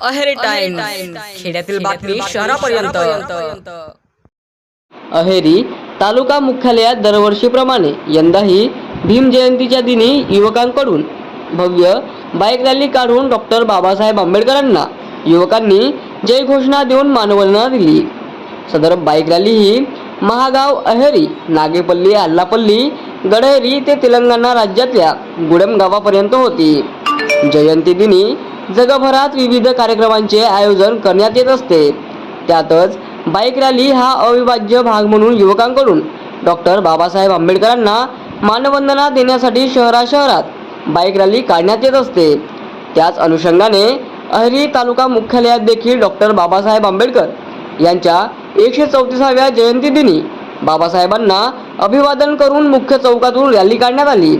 Aheri time खेड्यातील बातमी शहरापर्यंत. अहेरी तालुका मुख्यालयात दरवर्षीप्रमाणे यंदाही भीम जयंतीच्या दिनी युवकांकडून भव्य बाईक रॅली काढून डॉक्टर बाबासाहेब आंबेडकरांना युवकांनी जय घोषणा देऊन मानवंदना दिली. सदर बाईक रॅली ही महागाव अहेरी नागेपल्ली आल्लापल्ली गडहेरी ते तेलंगणा राज्यातल्या गुडेम गावापर्यंत होती. जयंती दिनी जगभरात विविध कार्यक्रमांचे आयोजन करण्यात येत असते. त्यातच बाईक रॅली हा अविभाज्य भाग म्हणून युवकांकडून. डॉक्टर बाबासाहेब आंबेडकरांना मानवंदना देण्यासाठी शहरा शहरात बाईक रॅली काढण्यात येत असते. त्याच अनुषंगाने अहरी तालुका मुख्यालयात देखील डॉक्टर बाबासाहेब आंबेडकर यांच्या एकशे चौतीसाव्या जयंतीदिनी बाबासाहेबांना अभिवादन करून मुख्य चौकातून रॅली काढण्यात आली.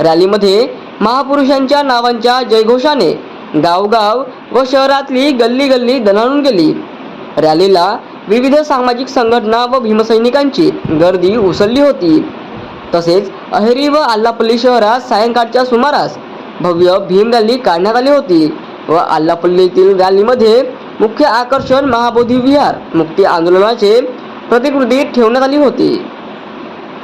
रॅलीमध्ये महापुरुषांच्या नावांच्या जयघोषाने गावगाव व शहरातली गल्ली गल्ली दणाणून गेली. रॅलीला विविध सामाजिक संघटना व भीमसैनिकांची गर्दी उसळली होती. तसेच अहेरी व आल्लापल्ली शहरात सायंकाळच्या सुमारास भव्य भीम रॅली काढण्यात आली होती व आल्लापल्लीतील रॅलीमध्ये मुख्य आकर्षण महाबोधी विहार मुक्ती आंदोलनाचे प्रतिकृती ठेवण्यात आली होती.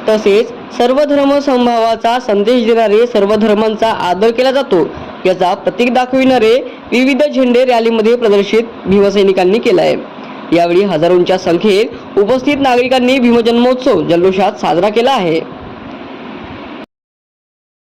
तसेच सर्व धर्म संभावाचा संदेश देणारे सर्व धर्मांचा आदर केला जातो याचा प्रतीक दाखविणारे विविध झेंडे रॅलीमध्ये प्रदर्शित भीमसैनिकांनी केला आहे यावेळी हजारोंच्या संख्येत उपस्थित नागरिकांनी भीमजन्मोत्सव जल्लोषात साजरा केला आहे.